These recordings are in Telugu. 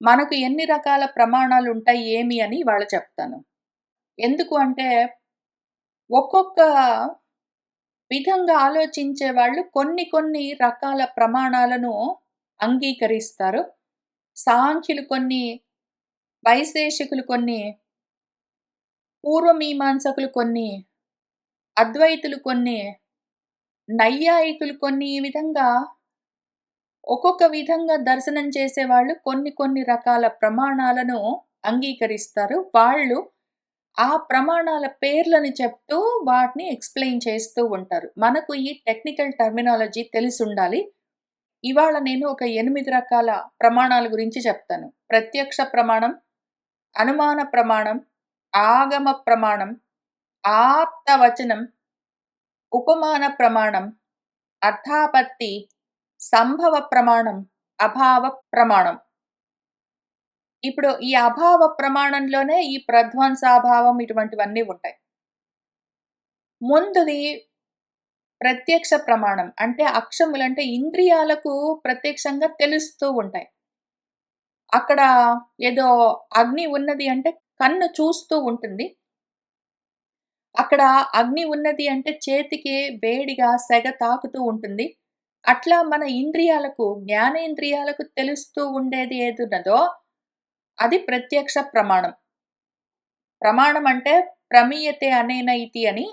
మనకు ఎన్ని రకాల ప్రమాణాలు ఉంటాయి ఏమి అని ఇవాళ చెప్తాను. ఎందుకు అంటే ఒక్కొక్క విధంగా ఆలోచించే వాళ్ళు కొన్ని కొన్ని రకాల ప్రమాణాలను అంగీకరిస్తారు. సాంఖ్యులు కొన్ని, వైశేషికులు కొన్ని, పూర్వమీమాంసకులు కొన్ని, అద్వైతులు కొన్ని, నైయాయికులు కొన్ని ఈ విధంగా ఒక్కొక్క విధంగా దర్శనం చేసేవాళ్ళు కొన్ని కొన్ని రకాల ప్రమాణాలను అంగీకరిస్తారు. వాళ్ళు ఆ ప్రమాణాల పేర్లను చెప్తూ వాటిని ఎక్స్‌ప్లెయిన్ చేస్తూ ఉంటారు. మనకు ఈ టెక్నికల్ టర్మినాలజీ తెలిసి ఉండాలి ఇవాళ నేను ఒక ఎనిమిది రకాల ప్రమాణాల గురించి చెప్తాను. ప్రత్యక్ష ప్రమాణం, అనుమాన ప్రమాణం, ఆగమ ప్రమాణం, ఆప్తవచనం, ఉపమాన ప్రమాణం, అర్థాపత్తి, సంభవ ప్రమాణం, అభావ ప్రమాణం. ఇప్పుడు ఈ అభావ ప్రమాణంలోనే ఈ ప్రధ్వంసాభావం ఇటువంటివన్నీ ఉంటాయి. ముందుది ప్రత్యక్ష ప్రమాణం. అంటే అక్షములంటే ఇంద్రియాలకు ప్రత్యక్షంగా తెలుస్తూ ఉంటాయి. అక్కడ ఏదో అగ్ని ఉన్నది అంటే కన్ను చూస్తూ ఉంటుంది. అక్కడ అగ్ని ఉన్నది అంటే చేతికి వేడిగా సెగ తాకుతూ ఉంటుంది. అట్లా మన ఇంద్రియాలకు, జ్ఞానేంద్రియాలకు తెలుస్తూ ఉండేది ఏదున్నదో అది ప్రత్యక్ష ప్రమాణం. ప్రమాణం అంటే ప్రమీయతే అనేన ఇతి అని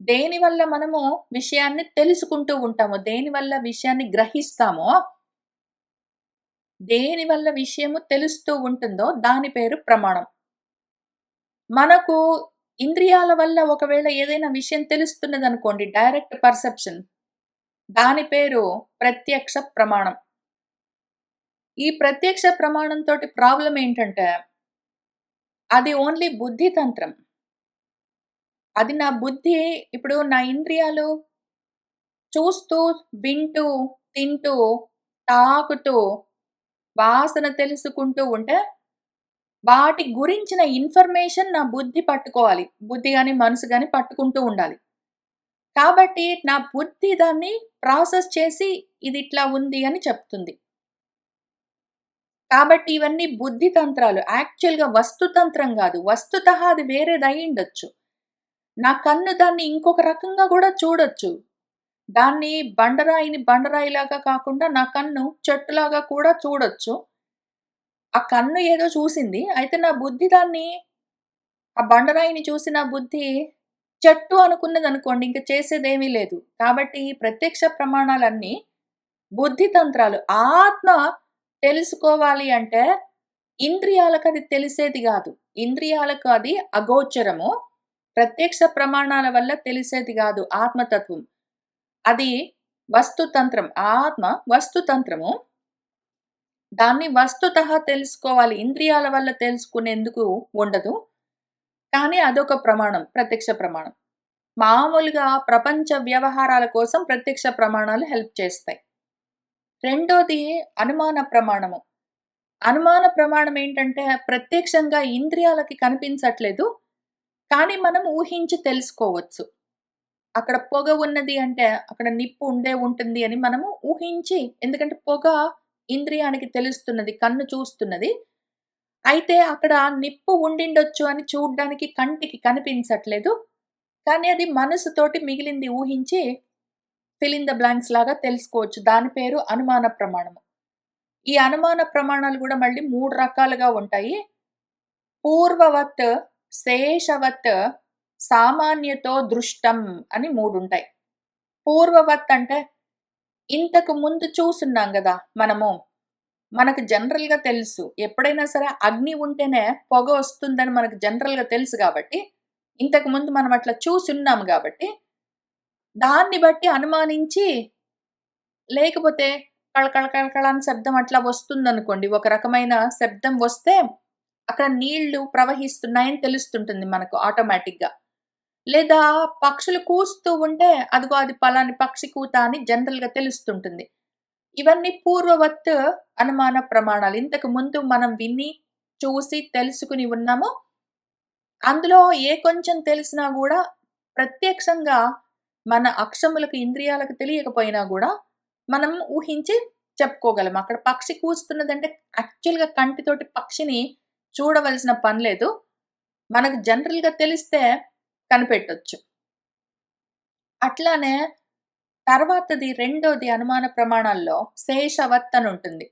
దేనివల్ల మనము విషయాన్ని తెలుసుకుంటూ ఉంటాము దేనివల్ల విషయాన్ని గ్రహిస్తామో దేనివల్ల విషయము తెలుస్తూ ఉంటుందో దాని పేరు ప్రమాణం. మనకు ఇంద్రియాల వల్ల ఒకవేళ ఏదైనా విషయం తెలుస్తున్నది అనుకోండి డైరెక్ట్ పర్సెప్షన్. దాని పేరు ప్రత్యక్ష ప్రమాణం. ఈ ప్రత్యక్ష ప్రమాణంతో ప్రాబ్లం ఏంటంటే అది ఓన్లీ బుద్ధి తంత్రం. అది నా బుద్ధి ఇప్పుడు నా ఇంద్రియాలు చూస్తూ, వింటూ, తింటూ, తాకుతూ, వాసన తెలుసుకుంటూ ఉంటే వాటి గురించిన ఇన్ఫర్మేషన్ నా బుద్ధి పట్టుకోవాలి. బుద్ధి కానీ మనసు కానీ పట్టుకుంటూ ఉండాలి. కాబట్టి నా బుద్ధి దాన్ని ప్రాసెస్ చేసి ఇది ఇట్లా ఉంది అని చెప్తుంది. కాబట్టి ఇవన్నీ బుద్ధి తంత్రాలు. యాక్చువల్‌గా వస్తు తంత్రం అది వేరేది అది ఉండొచ్చు నా కన్ను దాన్ని ఇంకొక రకంగా కూడా చూడొచ్చు. దాన్ని బండరాయిని బండరాయిలాగా కాకుండా నా కన్ను చెట్టులాగా కూడా చూడొచ్చు. ఆ కన్ను ఏదో చూసింది. అయితే నా బుద్ధి దాన్ని ఆ బండరాయిని చూసి నా బుద్ధి చెట్టు అనుకున్నదనుకోండి ఇంకా చేసేదేమీ లేదు. కాబట్టి ఈ ప్రత్యక్ష ప్రమాణాలన్నీ బుద్ధి తంత్రాలు. ఆత్మ తెలుసుకోవాలి అంటే ఇంద్రియాలకు అది తెలిసేది కాదు ఇంద్రియాలకు అది అగోచరము. ప్రత్యక్ష ప్రమాణాల వల్ల తెలిసేది కాదు ఆత్మతత్వం. అది వస్తుతంత్రం. ఆత్మ వస్తుతంత్రము. దాన్ని వస్తుత తెలుసుకోవాలి. ఇంద్రియాల వల్ల తెలుసుకునేందుకు ఉండదు. కానీ అదొక ప్రమాణం. ప్రత్యక్ష ప్రమాణం. మామూలుగా ప్రపంచ వ్యవహారాల కోసం ప్రత్యక్ష ప్రమాణాలు హెల్ప్ చేస్తాయి. రెండోది అనుమాన ప్రమాణము. అనుమాన ప్రమాణం ఏంటంటే ప్రత్యక్షంగా ఇంద్రియాలకి కనిపించట్లేదు. కానీ మనం ఊహించి తెలుసుకోవచ్చు. అక్కడ పొగ ఉన్నది అంటే అక్కడ నిప్పు ఉండే ఉంటుంది అని మనము ఊహించి ఎందుకంటే పొగ ఇంద్రియానికి తెలుస్తున్నది. కన్ను చూస్తున్నది. అయితే అక్కడ నిప్పు ఉండిండొచ్చు అని చూడ్డానికి కంటికి కనిపించట్లేదు. కానీ అది మనసుతోటి మిగిలింది ఊహించి ఫిల్ ద బ్లాంక్స్ లాగా తెలుసుకోవచ్చు. దాని పేరు అనుమాన ప్రమాణము. ఈ అనుమాన ప్రమాణాలు కూడా మళ్ళీ మూడు రకాలుగా ఉంటాయి. పూర్వవత్, శేషవత్, సామాన్యతో దృష్టం అని మూడు ఉంటాయి. పూర్వవత్ అంటే ఇంతకు ముందు చూసున్నాం కదా మనము. మనకు జనరల్‌గా తెలుసు. ఎప్పుడైనా సరే అగ్ని ఉంటేనే పొగ వస్తుందని మనకు జనరల్‌గా తెలుసు కాబట్టి ఇంతకు ముందు మనం అట్లా చూసున్నాం కాబట్టి దాన్ని బట్టి అనుమానించి లేకపోతే కళ కళ అని శబ్దం అట్లా వస్తుందనుకోండి. ఒక రకమైన శబ్దం వస్తే అక్కడ నీళ్ళు ప్రవహిస్తున్నాయని తెలుస్తుంటుంది మనకు ఆటోమేటిక్‌గా. లేదా పక్షులు కూస్తూ ఉంటే అదిగో అది పలాని పక్షి కూత అని జనరల్‌గా తెలుస్తుంటుంది. ఇవన్నీ పూర్వవత్ అనుమాన ప్రమాణాలు. ఇంతకు ముందు మనం విని, చూసి, తెలుసుకుని ఉన్నాము. అందులో ఏ కొంచెం తెలిసినా కూడా ప్రత్యక్షంగా మన అక్షములకు, ఇంద్రియాలకు తెలియకపోయినా కూడా మనం ఊహించి చెప్పుకోగలం. అక్కడ పక్షి కూస్తున్నదంటే యాక్చువల్‌గా కంటితోటి పక్షిని చూడవలసిన పని లేదు. మనకు జనరల్‌గా తెలిస్తే కనిపెట్టొచ్చు. అట్లానే తర్వాతది రెండోది అనుమాన ప్రమాణాల్లో శేషవత్ అని ఉంటుంది.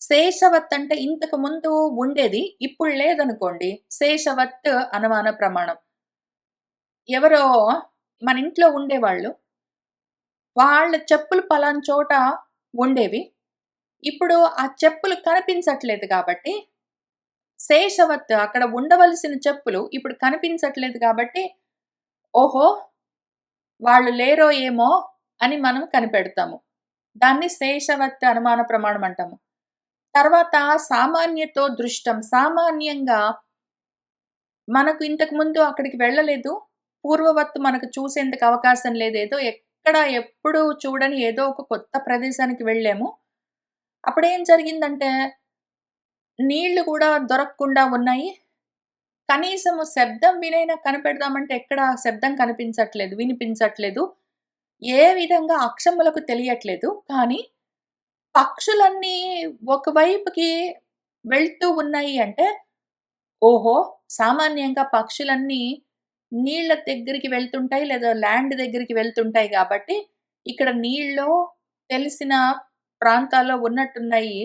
శేషవత్ అంటే ఇంతకు ముందు ఉండేది. ఇప్పుడు లేదనుకోండి. శేషవత్ అనుమాన ప్రమాణం. ఎవరో మన ఇంట్లో ఉండేవాళ్ళు. వాళ్ళ చెప్పులు పలాన్ చోట ఉండేవి. ఇప్పుడు ఆ చెప్పులు కనిపించట్లేదు కాబట్టి శేషవత్ అక్కడ ఉండవలసిన చెప్పులు ఇప్పుడు కనిపించట్లేదు కాబట్టి ఓహో! వాళ్ళు లేరో ఏమో అని మనం కనిపెడతాము. దాన్ని శేషవత్తి అనుమాన ప్రమాణం అంటాము. తర్వాత సామాన్యతో దృష్టం. సామాన్యంగా మనకు ఇంతకు ముందు అక్కడికి వెళ్ళలేదు. పూర్వవత్తు మనకు చూసేందుకు అవకాశం లేదు. ఏదో ఎక్కడ ఎప్పుడు చూడని ఏదో ఒక కొత్త ప్రదేశానికి వెళ్ళాము. అప్పుడేం జరిగిందంటే నీళ్ళు కూడా దొరకకుండా ఉన్నాయి. కనీసము శబ్దం వినైనా కనిపెడదామంటే ఎక్కడ శబ్దం కనిపించట్లేదు. వినిపించట్లేదు. ఏ విధంగా అక్షములకు తెలియట్లేదు. కానీ పక్షులన్నీ ఒకవైపుకి వెళ్తూ ఉన్నాయి అంటే ఓహో! సామాన్యంగా పక్షులన్నీ నీళ్ళ దగ్గరికి వెళ్తుంటాయి. లేదా ల్యాండ్ దగ్గరికి వెళ్తుంటాయి కాబట్టి ఇక్కడ నీళ్ళలో తెలిసిన ప్రాంతాల్లో ఉన్నట్టున్నాయి.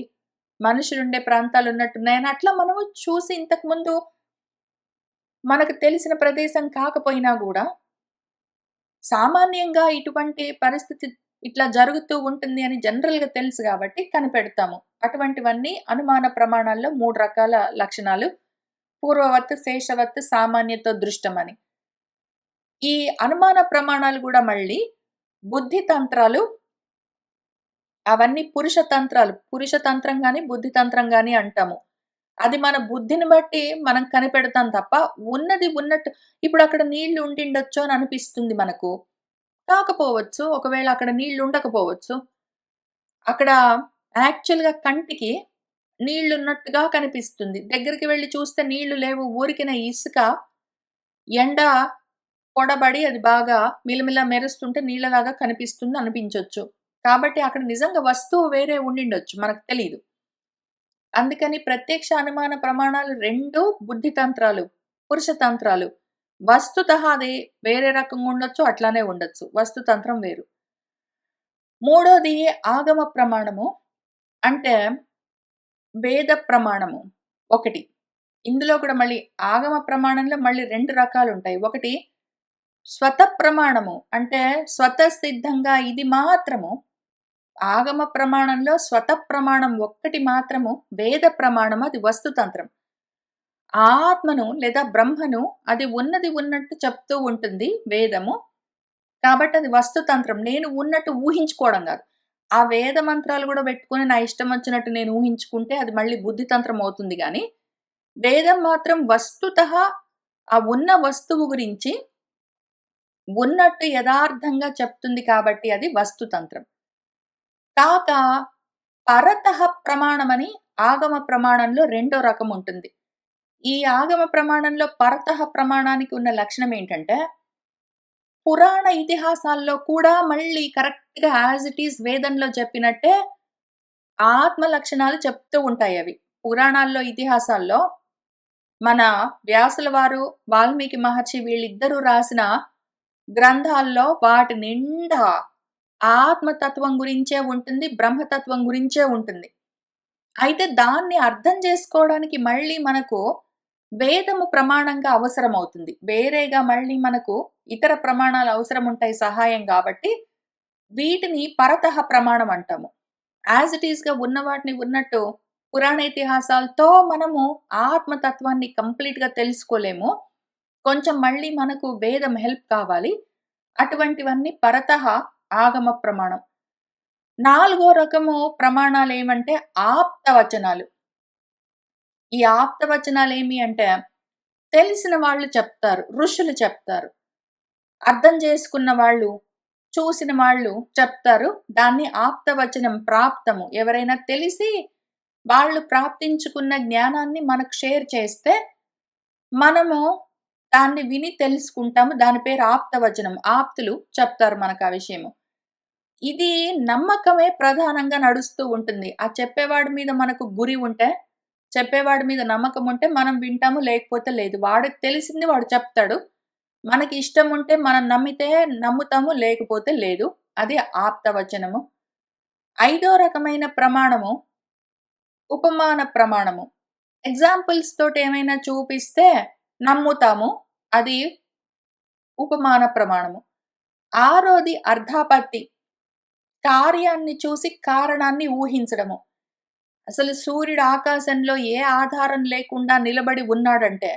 మనుషులుండే ప్రాంతాలు ఉన్నట్టున్నాయి అని అట్లా మనము చూసి ఇంతకుముందు మనకు తెలిసిన ప్రదేశం కాకపోయినా కూడా సామాన్యంగా ఇటువంటి పరిస్థితి ఇట్లా జరుగుతూ ఉంటుంది అని జనరల్‌గా తెలుసు కాబట్టి కనిపెడతాము. అటువంటివన్నీ అనుమాన ప్రమాణాల్లో మూడు రకాల లక్షణాలు. పూర్వవత్, శేషవత్, సామాన్యతో దృష్టమని. ఈ అనుమాన ప్రమాణాలు కూడా మళ్ళీ బుద్ధి తంత్రాలు అవన్నీ పురుష తంత్రాలు. పురుష తంత్రం కానీ బుద్ధి తంత్రం కానీ అంటాము. అది మన బుద్ధిని బట్టి మనం కనిపెడతాం తప్ప ఉన్నది ఉన్నట్టు ఇప్పుడు అక్కడ నీళ్ళు ఉండిండొచ్చు అని అనిపిస్తుంది మనకు. కాకపోవచ్చు. ఒకవేళ అక్కడ నీళ్ళు ఉండకపోవచ్చు. అక్కడ యాక్చువల్‌గా కంటికి నీళ్ళున్నట్టుగా కనిపిస్తుంది. దగ్గరికి వెళ్ళి చూస్తే నీళ్ళు లేవు. ఊరికిన ఇసుక, ఎండ పొడబడి అది బాగా మిలమిల మెరుస్తుంటే నీళ్ళలాగా కనిపిస్తుంది అనిపించవచ్చు కాబట్టి అక్కడ నిజంగా వస్తువు వేరే ఉండిండొచ్చు. మనకు తెలియదు అందుకని ప్రత్యక్ష అనుమాన ప్రమాణాలు రెండు బుద్ధి తంత్రాలు, పురుష తంత్రాలు. వస్తుతః అది వేరే రకంగా ఉండొచ్చు. అట్లానే ఉండొచ్చు. వస్తు తంత్రం వేరు. మూడోది ఆగమ ప్రమాణము. అంటే వేద ప్రమాణము. ఒకటి. ఇందులో కూడా మళ్ళీ ఆగమ ప్రమాణంలో మళ్ళీ రెండు రకాలు ఉంటాయి ఒకటి స్వత ప్రమాణము. అంటే స్వతసిద్ధంగా ఇది మాత్రము ఆగమ ప్రమాణంలో స్వత ప్రమాణం ఒక్కటి మాత్రము వేద ప్రమాణం అది వస్తుతంత్రం. ఆత్మను లేదా బ్రహ్మను అది ఉన్నది ఉన్నట్టు చెప్తూ ఉంటుంది వేదము. కాబట్టి అది వస్తుతంత్రం. నేను ఉన్నట్టు ఊహించుకోవడం కాదు. ఆ వేద మంత్రాలు కూడా పెట్టుకుని నా ఇష్టం వచ్చినట్టు నేను ఊహించుకుంటే అది మళ్ళీ బుద్ధితంత్రం అవుతుంది కానీ వేదం మాత్రం వస్తుత ఆ ఉన్న వస్తువు గురించి ఉన్నట్టు యథార్థంగా చెప్తుంది కాబట్టి అది వస్తుతంత్రం. కాక పరతః ప్రమాణమని ఆగమ ప్రమాణంలో రెండో రకం ఉంటుంది. ఈ ఆగమ ప్రమాణంలో పరతః ప్రమాణానికి ఉన్న లక్షణం ఏంటంటే పురాణ ఇతిహాసాల్లో కూడా మళ్ళీ కరెక్ట్‌గా యాజ్ ఇట్ ఈస్ వేదంలో చెప్పినట్టే ఆత్మ లక్షణాలు చెప్తూ ఉంటాయి అవి పురాణాల్లో, ఇతిహాసాల్లో మన వ్యాసుల వారు, వాల్మీకి మహర్షి వీళ్ళిద్దరూ రాసిన గ్రంథాల్లో వాటి నిండా ఆత్మతత్వం గురించే ఉంటుంది. బ్రహ్మతత్వం గురించే ఉంటుంది. అయితే దాన్ని అర్థం చేసుకోవడానికి మళ్ళీ మనకు వేదము ప్రమాణంగా అవసరం అవుతుంది వేరేగా మళ్ళీ మనకు ఇతర ప్రమాణాలు అవసరం ఉంటాయి సహాయం కాబట్టి వీటిని పరతః ప్రమాణం అంటాము. యాజ్ ఇట్ ఈస్గా ఉన్న వాటిని ఉన్నట్టు పురాణ ఇతిహాసాలతో మనము ఆత్మతత్వాన్ని కంప్లీట్‌గా తెలుసుకోలేము. కొంచెం మళ్ళీ మనకు వేదం హెల్ప్ కావాలి. అటువంటివన్నీ పరతః ఆగమ ప్రమాణం. నాలుగో రకము ప్రమాణాలు ఏమంటే ఆప్తవచనాలు. ఈ ఆప్తవచనాలు ఏమి అంటే తెలిసిన వాళ్ళు చెప్తారు. ఋషులు చెప్తారు. అర్థం చేసుకున్న వాళ్ళు, చూసిన వాళ్ళు చెప్తారు. దాన్ని ఆప్తవచనం ప్రాప్తము. ఎవరైనా తెలిసి వాళ్ళు ప్రాప్తించుకున్న జ్ఞానాన్ని మనకు షేర్ చేస్తే మనము దాన్ని విని తెలుసుకుంటాము. దాని పేరు ఆప్తవచనం. ఆప్తులు చెప్తారు మనకు ఆ విషయము. ఇది నమ్మకమే ప్రధానంగా నడుస్తూ ఉంటుంది. ఆ చెప్పేవాడి మీద మనకు గురి ఉంటే, చెప్పేవాడి మీద నమ్మకం ఉంటే మనం వింటాము. లేకపోతే లేదు. వాడికి తెలిసింది వాడు చెప్తాడు. మనకి ఇష్టం ఉంటే మనం నమ్మితే నమ్ముతాము. లేకపోతే లేదు. అది ఆప్తవచనము. ఐదో రకమైన ప్రమాణము ఉపమాన ప్రమాణము. ఎగ్జాంపుల్స్ తోటి ఏమైనా చూపిస్తే నమ్ముతాము. అది ఉపమాన ప్రమాణము. ఆరోది అర్ధాపత్తి కార్యాన్ని చూసి కారణాన్ని ఊహించడము. అసలు సూర్యుడు ఆకాశంలో ఏ ఆధారం లేకుండా నిలబడి ఉన్నాడంటే,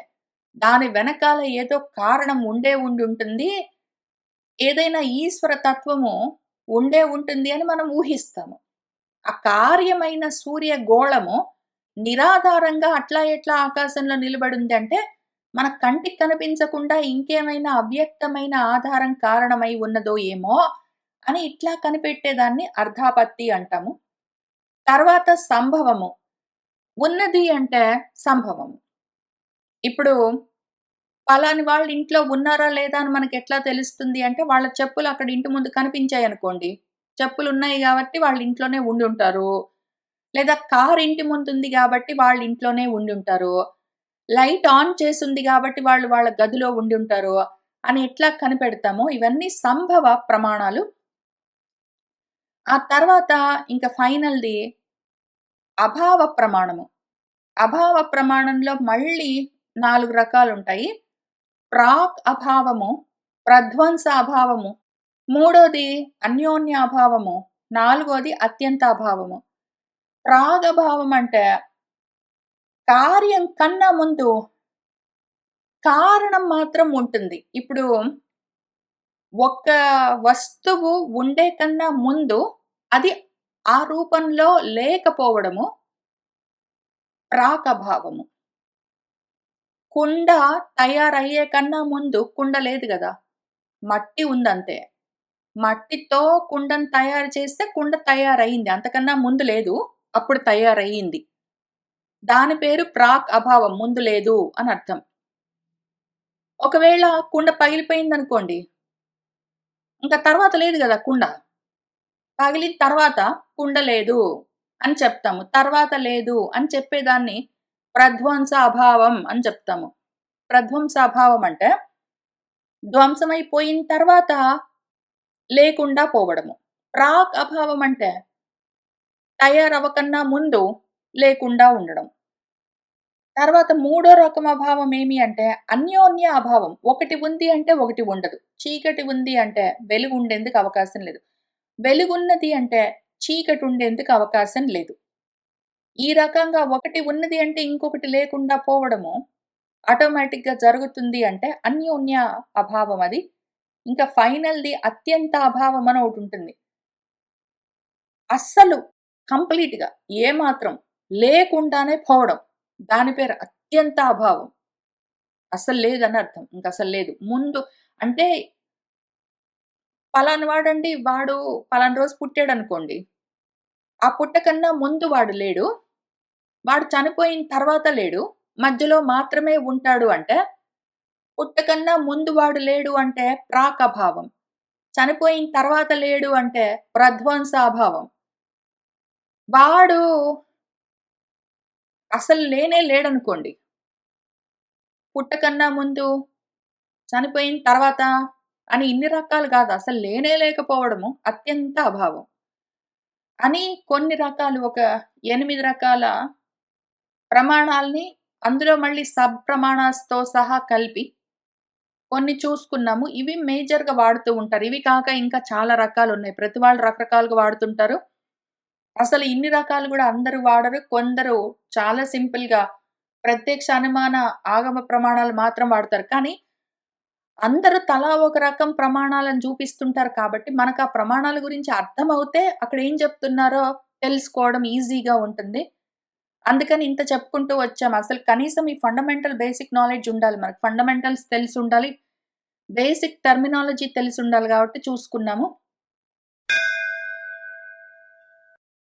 దాని వెనకాల ఏదో కారణం ఉండే ఉండి ఉంటుంది ఏదైనా ఈశ్వర తత్వము ఉండే ఉంటుంది అని మనం ఊహిస్తాము. ఆ కార్యమైన సూర్య గోళము నిరాధారంగా అట్లా ఎట్లా ఆకాశంలో నిలబడుంది అంటే, మన కంటికి కనిపించకుండా ఇంకేమైనా అవ్యక్తమైన ఆధారం కారణమై ఉన్నదో ఏమో అని ఇట్లా కనిపెట్టేదాన్ని అర్థాపత్తి అంటాము. తర్వాత సంభవము. ఉన్నది అంటే సంభవము. ఇప్పుడు పలాని వాళ్ళు ఇంట్లో ఉన్నారా లేదా అని మనకెట్లా తెలుస్తుంది అంటే, వాళ్ళ చెప్పులు అక్కడ ఇంటి ముందు కనిపించాయనుకోండి. చెప్పులున్నాయి కాబట్టి వాళ్ళు ఇంట్లోనే ఉండుంటారు. లేదా కార్ ఇంటి ముందు ఉంది కాబట్టి వాళ్ళు ఇంట్లోనే ఉండుంటారు. లైట్ ఆన్ చేసింది కాబట్టి వాళ్ళు వాళ్ళ గదిలో ఉండి ఉంటారు అని ఎట్లా కనిపెడతామో ఇవన్నీ సంభవ ప్రమాణాలు. ఆ తర్వాత ఇంకా ఫైనల్‌ది అభావ ప్రమాణము. అభావ ప్రమాణంలో మళ్ళీ నాలుగు రకాలు ఉంటాయి ప్రాక్ అభావము, ప్రధ్వంస అభావము, మూడోది అన్యోన్య అభావము, నాలుగోది అత్యంత అభావము. ప్రాగభావం అంటే కార్యం కన్నా ముందు కారణం మాత్రం ఉంటుంది. ఇప్పుడు ఒక వస్తువు ఉండే కన్నా ముందు అది ఆ రూపంలో లేకపోవడము ప్రాకభావము. కుండ తయారయ్యే కన్నా ముందు కుండ లేదు కదా మట్టి ఉందంతే. మట్టితో కుండను తయారు చేస్తే కుండ తయారయ్యింది అంతకన్నా ముందు లేదు. అప్పుడు తయారయ్యింది దాని పేరు ప్రాక్ అభావం. ముందు లేదు అని అర్థం. ఒకవేళ కుండ పగిలిపోయిందనుకోండి. ఇంకా తర్వాత లేదు కదా కుండ. పగిలిన తర్వాత కుండ లేదు అని చెప్తాము. తర్వాత లేదు అని చెప్పేదాన్ని ప్రధ్వంస అభావం అని చెప్తాము. ప్రధ్వంస అభావం అంటే ధ్వంసమైపోయిన తర్వాత లేకుండా పోవడము. ప్రాక్ అభావం అంటే తయారవ్వకన్నా ముందు లేకుండా ఉండడం. తర్వాత మూడో రకం అభావం ఏమి అంటే అన్యోన్య అభావం. ఒకటి ఉంది అంటే ఒకటి ఉండదు. చీకటి ఉంది అంటే వెలుగు ఉండేందుకు అవకాశం లేదు. వెలుగున్నది అంటే చీకటి ఉండేందుకు అవకాశం లేదు. ఈ రకంగా ఒకటి ఉన్నది అంటే ఇంకొకటి లేకుండా పోవడము ఆటోమేటిక్‌గా జరుగుతుంది అంటే అన్యోన్య అభావం అది. ఇంకా ఫైనల్‌ది అత్యంత అభావం అని ఒకటి ఉంటుంది అస్సలు కంప్లీట్‌గా ఏమాత్రం లేకుండానే పోవడం. దాని పేరు అత్యంత అభావం. అసలు లేదని అర్థం. ఇంకసలు లేదు. ముందు అంటే పలానా వాడండి వాడు పలానా రోజు పుట్టాడనుకోండి. ఆ పుట్టకన్నా ముందు వాడు లేడు. వాడు చనిపోయిన తర్వాత లేడు. మధ్యలో మాత్రమే ఉంటాడు అంటే పుట్టకన్నా ముందు వాడు లేడు అంటే ప్రాకభావం. చనిపోయిన తర్వాత లేడు అంటే ప్రధ్వంసాభావం వాడు అసలు లేనే లేడనుకోండి. పుట్టకన్నా ముందు, చనిపోయిన తర్వాత అని ఇన్ని రకాలు కాదు. అసలు లేనే లేకపోవడము అత్యంత అభావం. అని కొన్ని రకాలు ఒక ఎనిమిది రకాల ప్రమాణాల్ని అందులో మళ్ళీ సబ్ ప్రమాణాలతో సహా కలిపి కొన్ని చూసుకున్నాము. ఇవి మేజర్‌గా వాడుతూ ఉంటారు. ఇవి కాక ఇంకా చాలా రకాలు ఉన్నాయి ప్రతి వాళ్ళు రకరకాలుగా వాడుతుంటారు. అసలు ఇన్ని రకాలు కూడా అందరూ వాడరు. కొందరు చాలా సింపుల్‌గా ప్రత్యక్ష, అనుమాన, ఆగమ ప్రమాణాలు మాత్రం వాడతారు. కానీ అందరూ తలా ఒక రకం ప్రమాణాలను చూపిస్తుంటారు కాబట్టి మనకు ఆ ప్రమాణాల గురించి అర్థమవుతే అక్కడ ఏం చెప్తున్నారో తెలుసుకోవడం ఈజీగా ఉంటుంది. అందుకని ఇంత చెప్పుకుంటూ వచ్చాము. అసలు కనీసం ఈ ఫండమెంటల్ బేసిక్ నాలెడ్జ్ ఉండాలి మనకు. ఫండమెంటల్స్ తెలిసి ఉండాలి బేసిక్ టెర్మినాలజీ తెలిసుండాలి కాబట్టి చూసుకున్నాము.